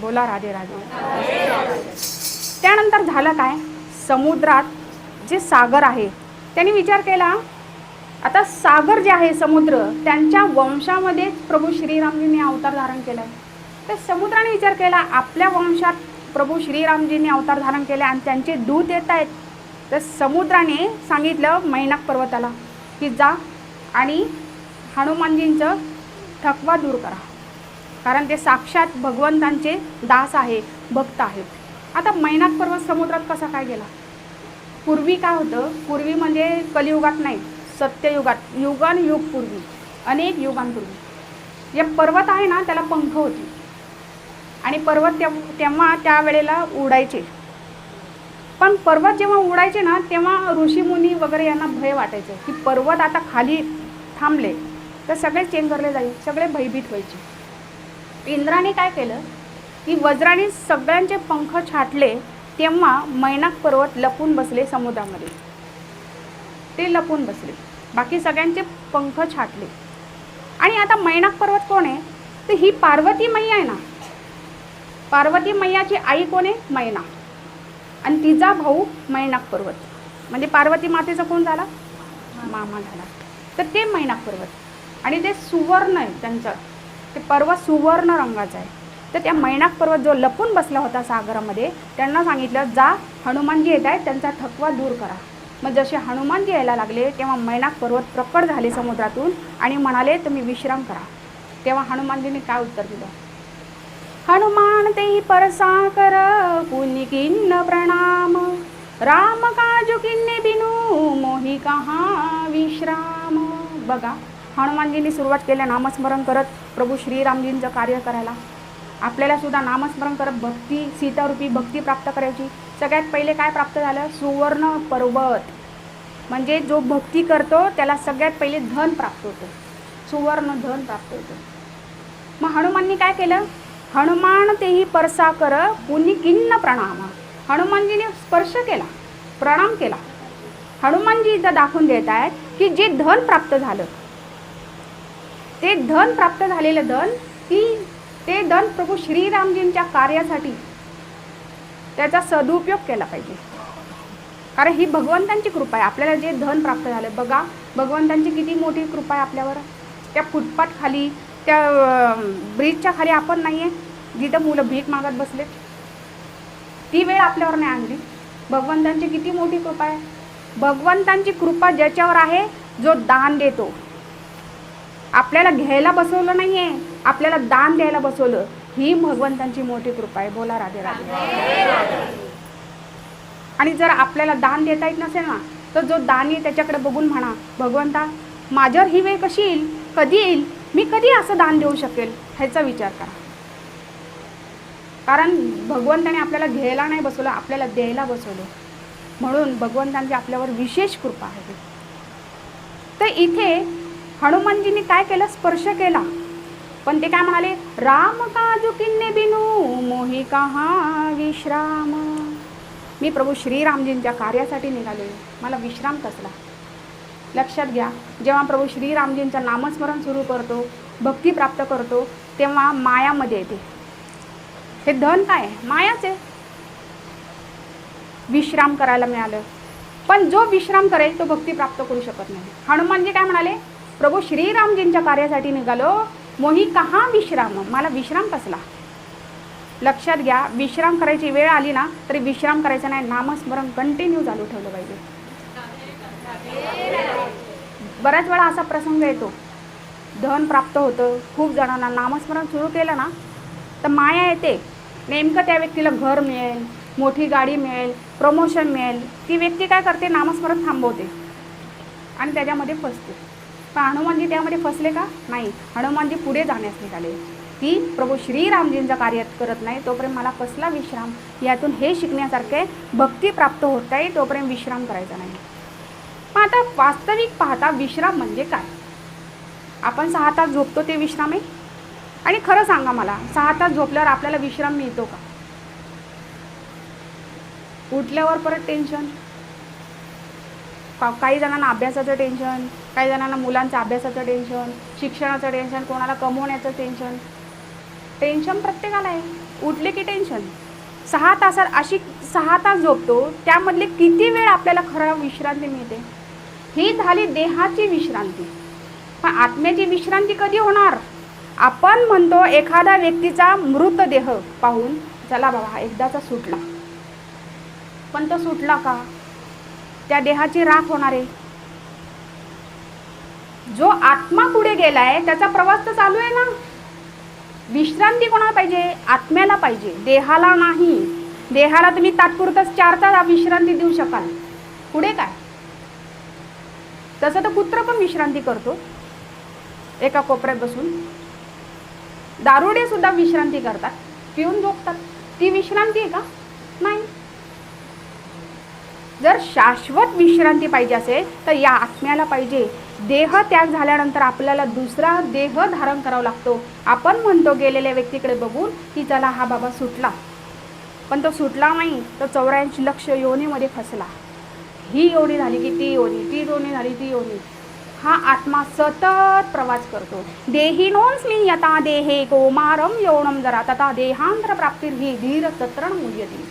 बोला राधे राधे. त्यानंतर झालं काय? समुद्रात जे सागर आहे त्यांनी विचार केला आता सागर जे आहे समुद्र त्यांच्या वंशामध्ये प्रभू श्रीरामजींनी अवतार धारण केला आहे तर समुद्राने विचार केला आपल्या वंशात प्रभू श्रीरामजींनी अवतार धारण केले आणि त्यांचे दूत येत आहेत. तर समुद्राने सांगितलं मैनाक पर्वताला की जा आणि हनुमानजींचं थकवा दूर करा. कारण ते साक्षात भगवंतांचे दास आहे भक्त आहेत आता मैनाक पर्वत समुद्रात कसा काय गेला? पूर्वी काय होतं? पूर्वी म्हणजे कलियुगात नाही सत्ययुगात युगान युग पूर्वी अनेक युगांपूर्वी. जे पर्वत आहे ना त्याला पंख होती. आणि पर्वत तेव तेव्हा त्यावेळेला उडायचे. पण पर्वत जेव्हा उडायचे ना तेव्हा ऋषीमुनी वगैरे यांना भय वाटायचं की पर्वत आता खाली थांबले तर सगळे चेंगरले जाईल सगळे भयभीत व्हायचे. इंद्राने काय केलं? की वज्राने सगळ्यांचे पंख छाटले तेव्हा मैनाक पर्वत लपून बसले समुद्रामध्ये. ते लपून बसले. बाकी सगळ्यांचे पंख छाटले. आणि आता मैनाक पर्वत कोण आहे? तर ही पार्वती मैया आहे ना? पार्वती मैयाची आई कोण आहे? मैना. आणि तिचा भाऊ मैनाक पर्वत. म्हणजे पार्वती मातेचा कोण झाला? मामा झाला. तर ते मैनाक पर्वत. आणि ते सुवर्ण आहे त्यांचं ते पर्वत सुवर्ण रंगाचं आहे. तर त्या मैनाक पर्वत जो लपून बसला होता सागरामध्ये त्यांना सांगितलं जा हनुमानजी येत आहेत त्यांचा थकवा दूर करा. मग जसे हनुमानजी यायला लागले तेव्हा मैनाक पर्वत प्रकट झाले समुद्रातून आणि म्हणाले तुम्ही विश्राम करा. तेव्हा हनुमानजीने काय उत्तर दिलं? हनुमान ते परसा कर पुनि किन्न प्रणाम। राम काजू किन्ने बिनू मोही कहा विश्राम? बघा हनुमानजींनी सुरुवात केल्या नामस्मरण करत प्रभू श्रीरामजींचं कार्य करायला. आपल्याला सुद्धा नामस्मरण करत भक्ती सीतारूपी भक्ती प्राप्त करायची. सगळ्यात पहिले काय प्राप्त झालं? सुवर्ण पर्वत. म्हणजे जो भक्ती करतो त्याला सगळ्यात पहिले धन प्राप्त होतं. सुवर्ण धन प्राप्त होतं. मग हनुमाननी काय केलं? हनुमान तेही परसा कर पुनी किन्न प्रणाम. हनुमानजीने स्पर्श केला प्रणाम केला. हनुमानजी इथं दाखवून देत आहेत की जे धन प्राप्त झालं ते धन प्राप्त झालेलं धन ती ते धन प्रभू श्रीरामजींच्या कार्यासाठी त्याचा सदुपयोग केला पाहिजे. कारण ही भगवंतांची कृपा आहे. आपल्याला जे धन प्राप्त झालं बघा भगवंतांची किती मोठी कृपा आहे आपल्यावर. त्या फुटपाथ खाली त्या ब्रिजच्या खाली आपण नाही आहे जिथं मुलं भीक मागत बसले. ती वेळ आपल्यावर नाही आणली. भगवंतांची किती मोठी कृपा आहे. भगवंतांची कृपा ज्याच्यावर आहे जो दान देतो. आपल्याला घ्यायला बसवलं नाही आहे आपल्याला दान द्यायला बसवलं. ही भगवंतांची मोठी कृपा आहे. बोला राधे राधे. आणि जर आपल्याला दान देता येत नसेल ना तर जो दान येईल त्याच्याकडे बघून म्हणा भगवंता माझ्यावर ही वेळ कशी येईल? कधी येईल? मी कधी असं दान देऊ शकेल? ह्याचा विचार करा. कारण भगवंताने आपल्याला घ्यायला नाही बसवलं आपल्याला द्यायला बसवलं. म्हणून भगवंतांची आपल्यावर विशेष कृपा आहे. तर इथे हनुमानजींनी काय केलं? स्पर्श केला. पण ते काय म्हणाले? राम काजू किन्ने बिनू? मोही कहा विश्राम? मी प्रभू श्रीरामजींच्या कार्यासाठी निघाले. मला विश्राम कसला? लक्षात घ्या जेव्हा प्रभू श्रीरामजींचं नामस्मरण सुरू करतो भक्ती प्राप्त करतो तेव्हा मायामध्ये येते. हे धन काय? मायाच आहे. विश्राम करायला मिळालं. पण जो विश्राम करेल तो भक्ती प्राप्त करू शकत नाही. हनुमानजी काय म्हणाले? प्रभू श्रीरामजींच्या कार्यासाठी निघालो. मोही कहा विश्राम? मला विश्राम कसला? लक्षात घ्या विश्राम करायची वेळ आली ना तरी विश्राम करायचा नाही. नामस्मरण कंटिन्यू चालू ठेवलं पाहिजे. बऱ्याच वेळा असा प्रसंग येतो. धन प्राप्त होतं. खूप जणांना नामस्मरण सुरू केलं ना तर माया येते. नेमकं त्या व्यक्तीला घर मिळेल मोठी गाडी मिळेल प्रमोशन मिळेल. ती व्यक्ती काय करते? नामस्मरण थांबवते. आणि त्याच्यामध्ये फसते. पण हनुमानजी त्यामध्ये फसले का? नाही. हनुमानजी पुढे जाण्यास निघाले. की प्रभू श्रीरामजींचं कार्य करत नाही तोपर्यंत मला कसला विश्राम? यातून हे शिकण्यासारखं भक्ती प्राप्त होत आहे तोपर्यंत विश्राम करायचा नाही. पण आता वास्तविक पाहता विश्राम म्हणजे काय? आपण सहा तास झोपतो ते विश्राम आहे? आणि खरं सांगा मला सहा तास झोपल्यावर आपल्याला विश्राम मिळतो का? उठल्यावर परत टेन्शन का काही जणांना अभ्यासाचं टेन्शन काही जणांना मुलांचं अभ्यासाचं टेन्शन शिक्षणाचं टेन्शन कोणाला कमवण्याचं टेन्शन टेन्शन प्रत्येकाला आहे. उठले की टेन्शन सहा तासात अशी सहा तास झोपतो त्यामधले किती वेळ आपल्याला खरं विश्रांती मिळते? ही झाली देहाची विश्रांती. पण आत्म्याची विश्रांती कधी होणार? आपण म्हणतो एखादा व्यक्तीचा मृतदेह पाहून चला बाबा एकदाचा सुटला. पण तो सुटला का? त्या देहाची राख होणार आहे. जो आत्मा पुढे गेलाय त्याचा प्रवास तर चालू आहे ना. विश्रांती कोणाला पाहिजे? आत्म्याला पाहिजे. देहाला नाही. देहाला तुम्ही तात्पुरतच चार तास विश्रांती देऊ शकाल. पुढे काय? तसं तर कुत्र पण विश्रांती करतो. एका कोपऱ्यात बसून. दारुडे सुद्धा विश्रांती करतात. पिऊन झोपतात. ती विश्रांती आहे का? जर शाश्वत विश्रांती पाहिजे असेल तर या आत्म्याला पाहिजे. देह त्याग झाल्यानंतर आपल्याला दुसरा देह धारण करावा लागतो. आपण म्हणतो गेलेल्या व्यक्तीकडे बघून की चला हा बाबा सुटला. पण तो सुटला नाही तर चौऱ्याऐंशी लक्ष योनीमध्ये फसला. ही योनी झाली की ती योनी ती योनी झाली ती योनी. हा आत्मा सतत प्रवास करतो. देहिनोस्मी यथा देहे गोमारम यौणम जरा तथा देहांतर प्राप्तीर ही धीर सत्रण मुल्यती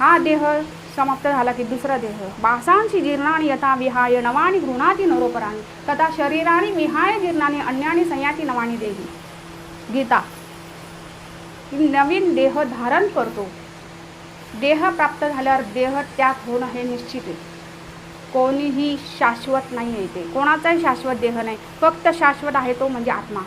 हा देह समाप्त झाला की दुसरा देह. बासांशी जीर्णाने यथा विहाय नवानी गृणाती नरोपराणी. तथा शरीराने विहाय जीर्णाने अन्यानी संयाती नवानी देही. गीता. नवीन देह धारण करतो. देह प्राप्त झाल्यावर देह त्याग होणं हे निश्चित आहे. कोणीही शाश्वत नाही आहे ते. कोणाचाही शाश्वत देह नाही. फक्त शाश्वत आहे तो म्हणजे आत्मा.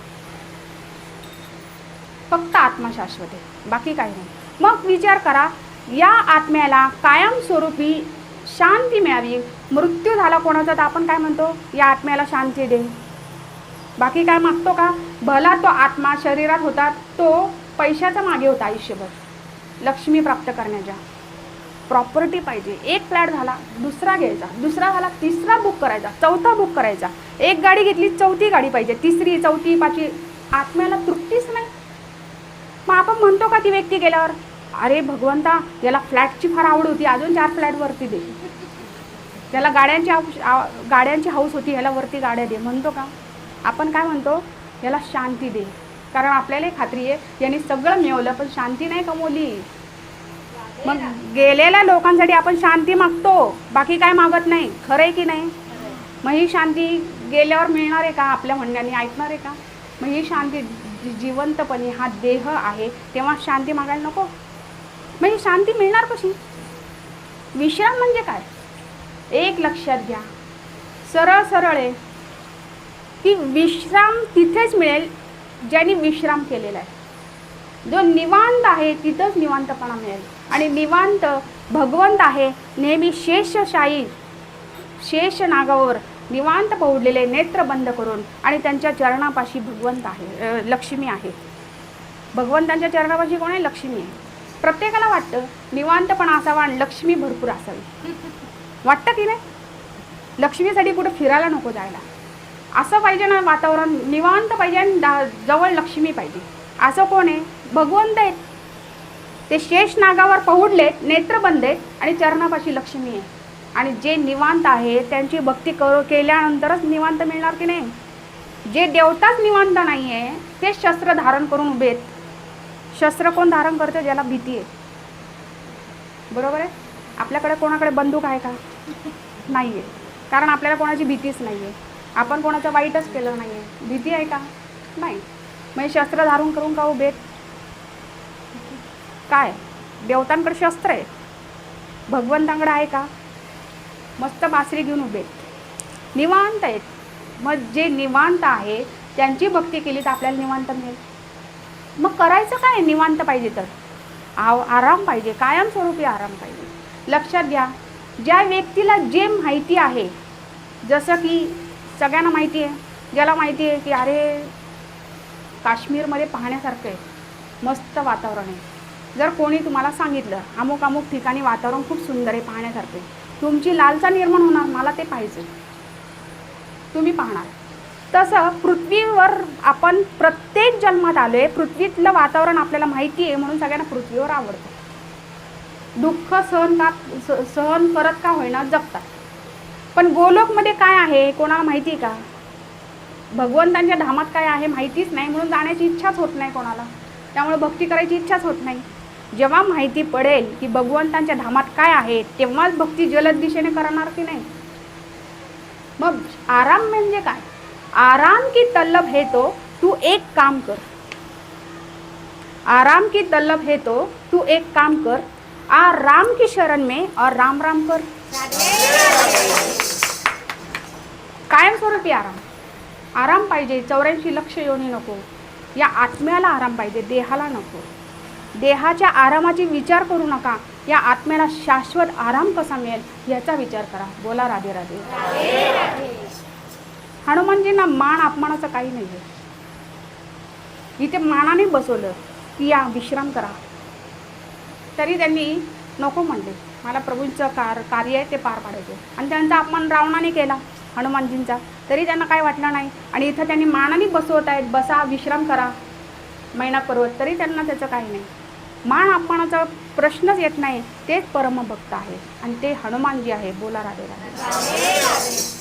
फक्त आत्मा शाश्वत आहे. बाकी काही नाही. मग विचार करा या आत्म्याला कायमस्वरूपी शांती मिळावी. मृत्यू झाला कोणाचा तर आपण काय म्हणतो? या आत्म्याला शांती दे. बाकी काय मागतो का? भला तो आत्मा शरीरात होता तो पैशाचा मागे होता आयुष्यभर. लक्ष्मी प्राप्त करण्याच्या. प्रॉपर्टी पाहिजे. एक फ्लॅट झाला दुसरा घ्यायचा. दुसरा झाला तिसरा बुक करायचा. चौथा बुक करायचा. एक गाडी घेतली चौथी गाडी पाहिजे. तिसरी चौथी पाचवी. आत्म्याला तृप्तीच नाही. मग आपण म्हणतो का ती व्यक्ती गेल्यावर? अरे भगवंता याला फ्लॅटची फार आवड होती. अजून चार फ्लॅट वरती दे. त्याला गाड्यांची गाड्यांची हाऊस होती. ह्याला वरती गाड्या दे. म्हणतो का? आपण काय म्हणतो? याला शांती दे. कारण आपल्यालाही खात्री आहे यांनी सगळं मिळवलं पण शांती नाही कमवली. मग गेलेल्या लोकांसाठी आपण शांती मागतो. बाकी काय मागत नाही. खरं आहे की नाही? मग ही शांती गेल्यावर मिळणार आहे का? आपल्या म्हणण्याने ऐकणार आहे का? मग ही शांती जिवंतपणे हा देह आहे तेव्हा शांती मागायला नको. म्हणजे शांती मिळणार कशी? विश्राम म्हणजे काय? एक लक्षात घ्या. सरळ सरळ. आहे की विश्राम तिथेच मिळेल ज्यांनी विश्राम केलेला आहे. जो निवांत आहे तिथंच निवांतपणा मिळेल. आणि निवांत भगवंत आहे नेहमी शेषशाही शेष नागावर निवांत पौडलेले नेत्र बंद करून आणि त्यांच्या चरणापाशी भगवंत आहे लक्ष्मी आहे. भगवंतांच्या चरणापाशी कोण आहे? लक्ष्मी आहे. प्रत्येकाला वाटतं निवांतपणा असावा आणि लक्ष्मी भरपूर असावी. वाटतं की नाही? लक्ष्मीसाठी कुठं फिरायला नको जायला. असं पाहिजे ना वातावरण निवांत पाहिजे आणि जवळ लक्ष्मी पाहिजे. असं कोण आहे? भगवंत आहेत ते शेष नागावर पहुडलेत नेत्रबंद आहेत आणि चरणापाशी लक्ष्मी आहे. आणि जे निवांत आहे त्यांची भक्ती कर केल्यानंतरच निवांत मिळणार की नाही? जे देवताच निवांत नाही आहे ते शस्त्र धारण करून उभे आहेत. शस्त्र कोण धारण करते ज्याला भीती आहे? बरोबर आहे? आपल्याकडे कोणाकडे बंदूक आहे का? नाही आहे कारण आपल्याला कोणाची भीतीच नाही आहे आपण कोणाचं वाईटच केलं नाही आहे भीती आहे का? नाही. म्हणजे शस्त्र धारून करून का उभेत काय? देवतांकडे शस्त्र आहे? भगवंतांकडे आहे का? मस्त बासरी घेऊन उभे निवांत आहेत. मग जे निवांत आहे त्यांची भक्ती केली तर आपल्याला निवांत मिळेल. मग करायचं काय? निवांत पाहिजे तर. आव आराम पाहिजे. कायमस्वरूपी आराम पाहिजे. लक्षात घ्या ज्या व्यक्तीला जे माहिती आहे जसं की सगळ्यांना माहिती आहे ज्याला माहिती आहे की अरे काश्मीरमध्ये पाहण्यासारखं आहे मस्त वातावरण आहे. जर कोणी तुम्हाला सांगितलं अमुक अमुक ठिकाणी वातावरण खूप सुंदर आहे पाहण्यासारखं आहे. तुमची लालसा निर्माण होणार मला ते पाहिजे तुम्ही पाहणार. तसं पृथ्वीवर आपण प्रत्येक जन्मात आलो आहे पृथ्वीतलं वातावरण आपल्याला माहिती आहे म्हणून सगळ्यांना पृथ्वीवर आवडतं. दुःख सहन का स- सहन करत का होईना जगतात. पण गोलोकमध्ये काय आहे कोणाला माहिती आहे का? भगवंतांच्या धामात काय आहे माहितीच नाही म्हणून जाण्याची इच्छाच होत नाही कोणाला. त्यामुळे भक्ती करायची इच्छाच होत नाही. जेव्हा माहिती पडेल की भगवंतांच्या धामात काय आहे तेव्हाच भक्ती जलद दिशेने करणार की नाही? मग आराम म्हणजे काय? आराम की तलब है तो तू एक काम कर। आराम की तलब है तो तू एक काम कर। आ राम की शरण में और राम राम कर। कायमस्वरूपी आराम। आराम पाहिजे चौऱ्याऐंशी लक्ष योनी नको। या आत्म्याला आराम पाहिजे देहाला नको। देहाच्या आरामाची विचार करू नका या आत्म्याला शाश्वत आराम कसा मिळेल याचा विचार करा। बोला राधे राधे। हनुमानजींना मान अपमानाचं काही नाही आहे इथे मानाने बसवलं की या विश्राम करा. तरी त्यांनी नको म्हणले. मला प्रभूंचं कार कार्य आहे ते पार पाडायचे. आणि त्यांचा अपमान रावणाने केला हनुमानजींचा. तरी त्यांना काय वाटलं नाही. आणि इथं त्यांनी मानाने बसवत आहेत बसा विश्राम करा. मैना पर्वत. तरी त्यांना त्याचं काही नाही. मान अपमानाचा प्रश्नच येत नाही. तेच परमभक्त आहे. आणि ते हनुमानजी आहे बोला राधे राधे.